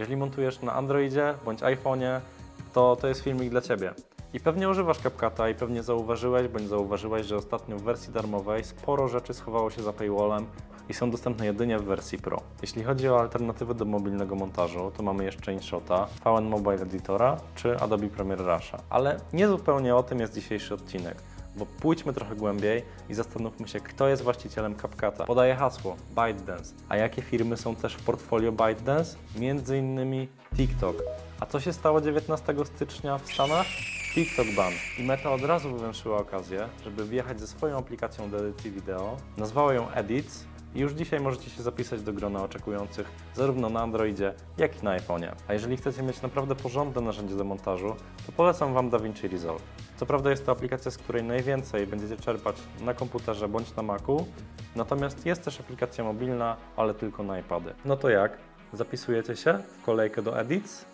Jeżeli montujesz na Androidzie bądź iPhone'ie, to to jest filmik dla Ciebie. I pewnie używasz CapCut'a i pewnie zauważyłeś bądź zauważyłeś, że ostatnio w wersji darmowej sporo rzeczy schowało się za paywallem i są dostępne jedynie w wersji Pro. Jeśli chodzi o alternatywy do mobilnego montażu, to mamy jeszcze InShota, VN Mobile Editora czy Adobe Premiere Rusha. Ale nie zupełnie o tym jest dzisiejszy odcinek. Bo pójdźmy trochę głębiej i zastanówmy się, kto jest właścicielem CapCut'a. Podaję hasło ByteDance. A jakie firmy są też w portfolio ByteDance? Między innymi TikTok. A co się stało 19 stycznia w Stanach? TikTok ban. I Meta od razu wywęszyła okazję, żeby wjechać ze swoją aplikacją do edycji wideo. Nazwała ją Edits i już dzisiaj możecie się zapisać do grona oczekujących zarówno na Androidzie, jak i na iPhone'ie. A jeżeli chcecie mieć naprawdę porządne narzędzie do montażu, to polecam Wam DaVinci Resolve. Co prawda jest to aplikacja, z której najwięcej będziecie czerpać na komputerze bądź na Macu, natomiast jest też aplikacja mobilna, ale tylko na iPady. No to jak? Zapisujecie się w kolejkę do Edits?